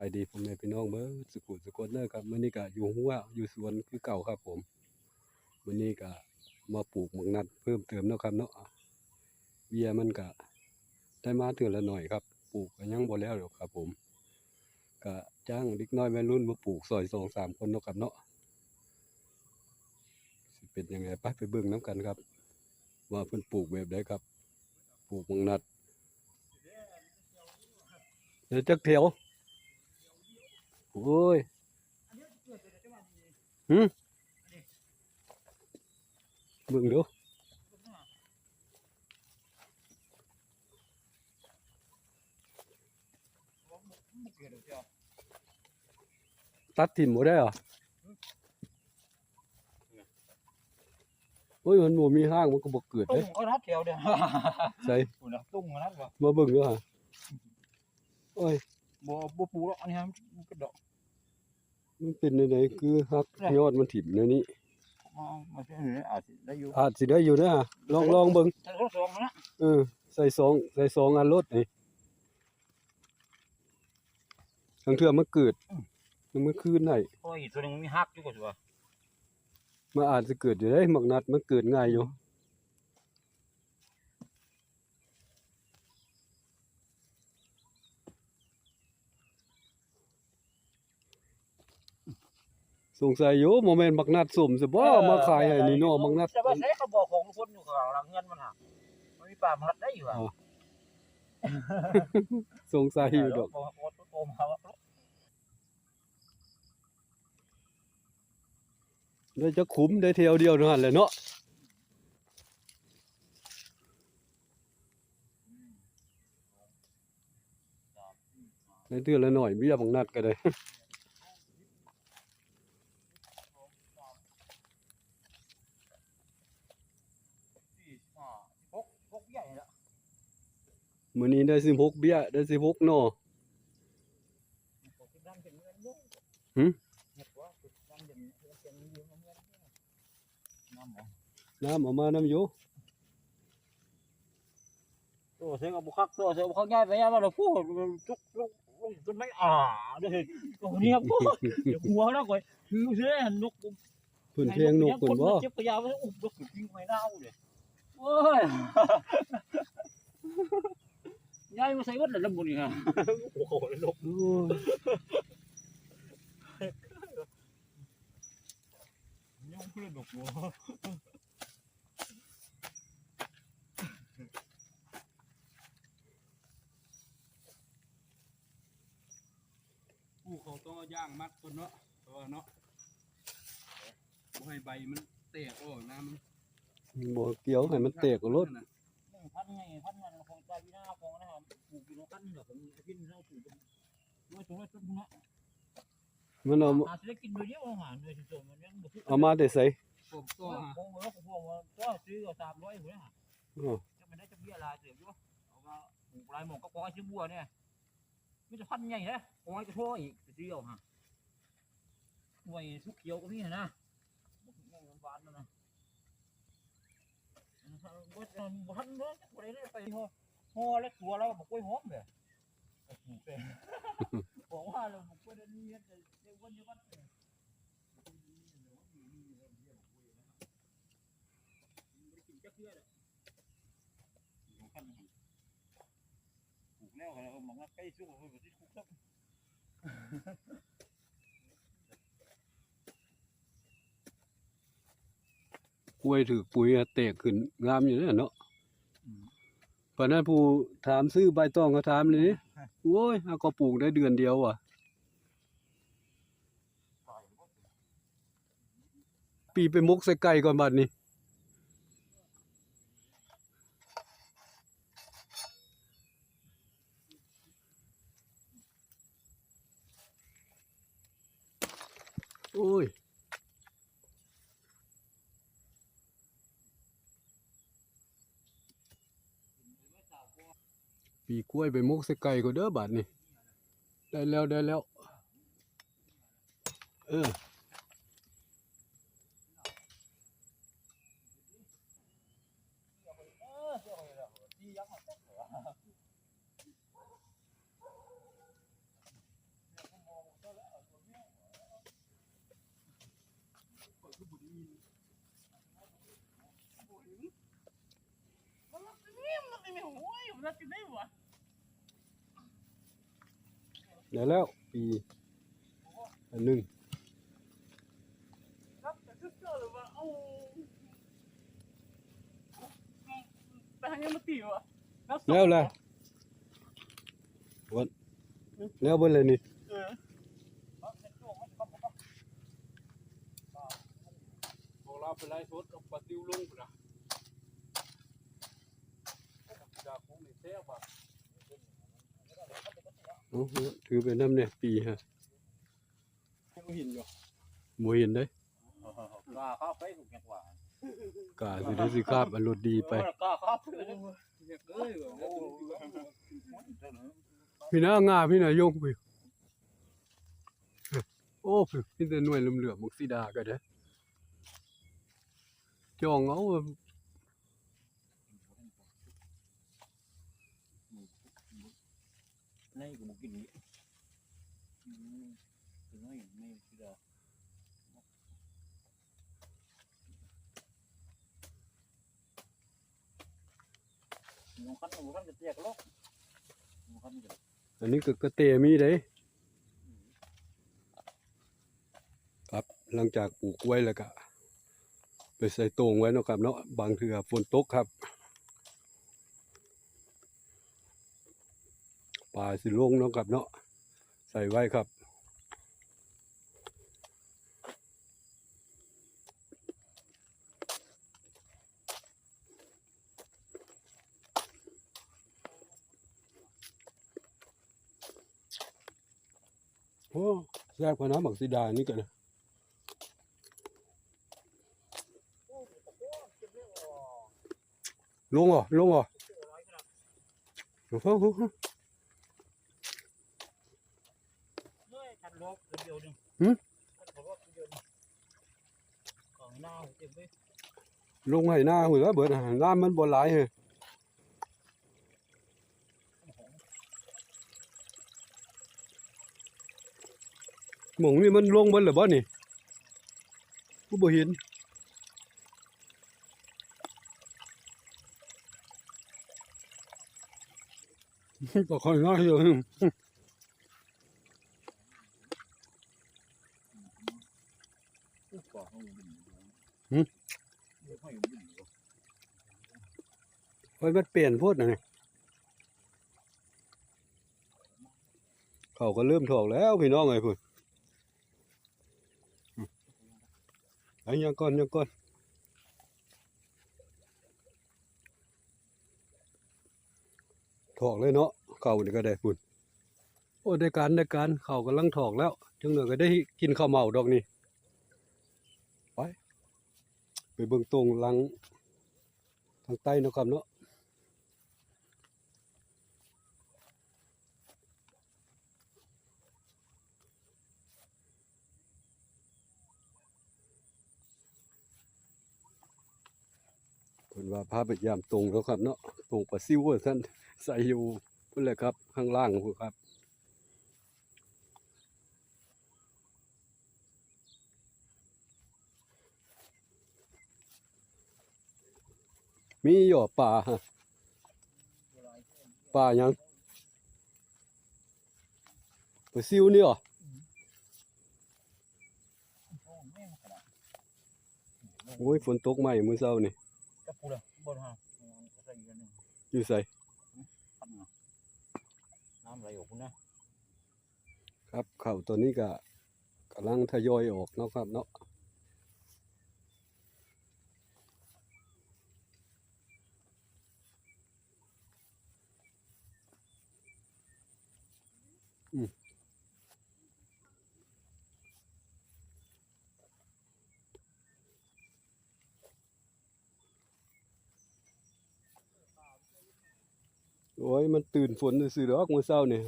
ไปดีผมแม่พี่น้องเบิดสุขุสุกนเด้อครับมื้อนี้ก็อยู่หัวอยู่สวนคือเก่าครับผมมื้อนี้ก็มาปลูกหมักนัดเพิ่มเติมเนาะครับเนาะเบียมันก็ได้มาเทื่อละหน่อยครับ ปลูกก็ยังบ่แล้วหรอกครับผมก็จ้างเด็กน้อยวัยรุ่นมาปลูกซอย2 3คนเนาะครับเนาะสิเป็นยังไงไปไปเบิ่งนํกันครับ ว่าเพิ่นปลูกแบบใดครับ ปลูกหมักนัดเดี๋ยวจักแถว โอ้ยหืมเบิ่งดูตัดทิ่มบ่ได้เหรอโอ้ยมันบ่มีห้างมันก็บ่เกิดตุ้เด้งก็นัดเดียวเดียวใส่คุณนะตุ้งก็นัดวะมาเบิ่งดูฮะโอ้ยบ่บ่ปูแล้วอันนี้ มันกระดอกมันเป็นจังไดคือฮักยอดมันถิ่มในนี้มามาเช่นนี้อาจจะได้อยู่อาจสิได้อยู่เด้อฮะลองลองเบิ่งแต่ก็สองนะเออใส่สองใส่สองอันรถนี่ทั้งเทื่อมันเกิดมันมันคืนได้โอ้ยตัวนึงมีฮักอยู่ก็สิว่ามันอาจจะเกิดอยู่ได้หมักนัดมันเกิดง่ายอยู่ สงสัยอยู่โมเมนต์หมักนัดสมสิบ่มาขายให้นี่เนาะหมักนัดแต่ว่าใช้เขาบอกของคนอยู่ข้างหลังเงินมันหักมันมีป่ามันได้อยู่อะสงสัยอยู่ดอกบ่บ่โตมาว่าได้จะคุ้มได้เที่ยวเดียวเท่านั้นแหละเนาะได้เทื่อละหน่อยเบี้ยหมักนัดก็ได้ สี่ห้าหกหกใหญ่ละ มื้อนี้ได้16เบี้ย ได้สิบล้านเป็นเงินบ่หืมน้ำบ่น้ำเอามาน้ำอยู่ตัวเสือกับบุคักตัวเสือบุคักง่ายไปง่ายมาเราพูดจุกจุกจนไม่อ่าเด้อตัวนี้ครับเดี๋ยวหัวแล้วก่อยคือเสือนกพิ่นเพียงนกเพิ่นบ่เจ็บกระยาไว้อุบนกทิ้งไว้หน้าเลยโอ้ย มาใส่วัดแล้วบุนี่ฮะโอ้โหนกโอ้ยยังเพื่อนนกหัวผู้เขาต้องย่างมัดคนเนาะตัวเนาะบ่ให้ใบมันแตกออกนะมันบ่เกี่ยวให้มันแตกกับรถ พันไงพันนั่นของใจวินาของนะครับปลูกอยู่ในกันเดี๋ยวผมกินเราปลูกด้วยตรงนั้นต้นนะมันเอาอาจจะกินโดยเดียวอาหารโดยส่วนมันยังบ่เอามาแต่ไสผมตัวผมว่าผมว่าตัวซื้อก็สามร้อยหัวนะอ้อจะไม่ได้จะเบี้ยลายเสียอยู่เอามาปลูกลายหมอกก็ปล่อยซื้อบัวเนี่ยไม่จะพันใหญ่นะปล่อยจะทั่วอีกซื้อเอาฮะไว้สุกเขียวก็มีนะบานนั่นนะบ่ทัน บ่ทันเลยบ่ได้ไปห่อห่อแล้วตัวเราบอกกล้วยหอมเลยปลูกเป็นบอกว่าเราบอกกล้วยนี้เนี่ยเดี๋ยววันนี้วันเจักเทื่อเลยสำคัญนะปลูกแล้วเราบอกว่าใกล้ช่วงเราที่คุกซักกล้วยถือปุ๋ยอะแตกขึ้นงามอยู่เด้อเนาะ ปานนั้นผู้ถามซื้อใบตองมาถามเลยนี่โอ้ยเอาก็ปลูกได้เดือนเดียวอะ ปีไปมุกใส่ไก่ก่อนบัดนี้ โอ้ย ปีกล้วยไปมุกใส่ไก่ก็เด้อบาทนี่ได้แล้วได้แล้ว เออ นไม่หัวอยู่รักกันได้หวะได้แล้วปีอันหนึงรักแต่ชุดเจ้าหรือว่าโอ้แต่ยังมาตีวะแล้วแหละวันแล้วเบิ่เลยนี่เออบอกเราไปไล่สดกับปลาติวลงพุ่นน่ะ ดาคงนี่แซ่บอะโอ้โหถือไปน้ำเนี่ยปีฮะบ่เห็นอยู่บ่เห็นเด้กล้าเข้าไปถูกจังหวะกาสิได้สิครับอันรถดีไปกล้าเข้าไปเลยพี่น้างาพี่นายงพี่โอ้พี่นี่แต่หน่วยเหลือมๆมักสีดาก็ได้จองเอา ในกูบอกกินนี่ตัวน้อยไม่คิดว่าน้องคันน้องคันจะเตี้ยกันหรอกน้องคันจะอันนี้ก็กระเตมีเด้ครับหลังจากปลูกไว้แล้วก็ไปใส่โตงไว้นะครับเนาะบางเทื่อฝนตกครับ ลาสิลงเนาะครับเนาะใส่ไว้ครับโอ้แซ่บกว่าน้ำบักสีดานี่กันนะลงเหรอลงเหรอโอ้โห เฮ้ยชัดลบเดียวนึงชัดลบเดียวนึงกล่อง หน้าเจ็บไปลงให้หน้าหัวแล้วเบิดอาหน้ำมันบ่หลายเหรอหมองนี่มันลงบิดหรือบ่นี่กูบ่เห็นก็ค่อยน้อยอยู่ กล่องเขาบิน หืม ให้บิน เฮ้ยมันเปลี่ยนโพดนะนี่เขาก็เริ่มถอกแล้วพี่น้องไอ้พุ่นอืมไอ้ยังก่อนยังก่อนถอกเลยเนาะเขานี่ก็ได้พุ่นโอ้ได้การได้การเขากำลังถอกแล้วจังเหนือก็ได้กินข้าวเมาดอกนี่ไปไปเบิ่งตรงหลังทางใต้นะครับเนาะ พิ่นว่าพาไปยามตรงแล้วครับเนาะตรงปลาซิวว่าซั่นใส่อยู่พุ่นแหละครับ ข้างล่างครับมีหย่อป่าฮะป่ายังปลาซิวนี่เหรอโอ้ยฝนตกใหม่มื้อเช้านี่ กระปุกเลยบนห้างใส่กันหนึ่งอยู่ใส่ปั้นน้ำไหลออกคุณนะครับข้าวตัวนี้ก็กำลังทยอยออกเนาะครับเนาะ โอ้ยมันตื่นฝนสื่อๆดอกมือเช้าเนี่ย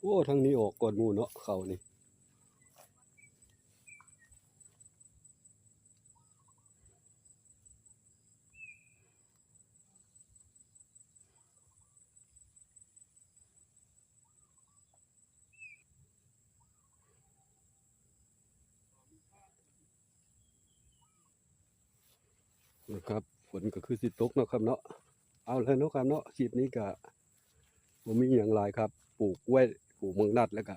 โอ้ทางนี้ออกก่อนมูเนาะเขานี่ นะครับฝนก็คือสิตกเนาะครับเนาะเอาเลยเนาะครับเนาะคลิปนี้ก็บ่มีอย่างไรครับ ปลูกไว้ปลูกเมืองนัดแล้วก็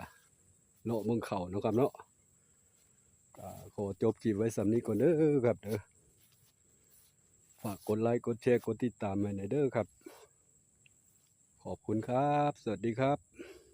เลาะเมืองเขาเนาะครับเนาะขอจบคลิปไว้สำนี้ก่อนเด้อครับเด้อฝากกดไลค์กดแชร์กดติดตามไว้หน่อยเด้อครับ ขอบคุณครับ สวัสดีครับ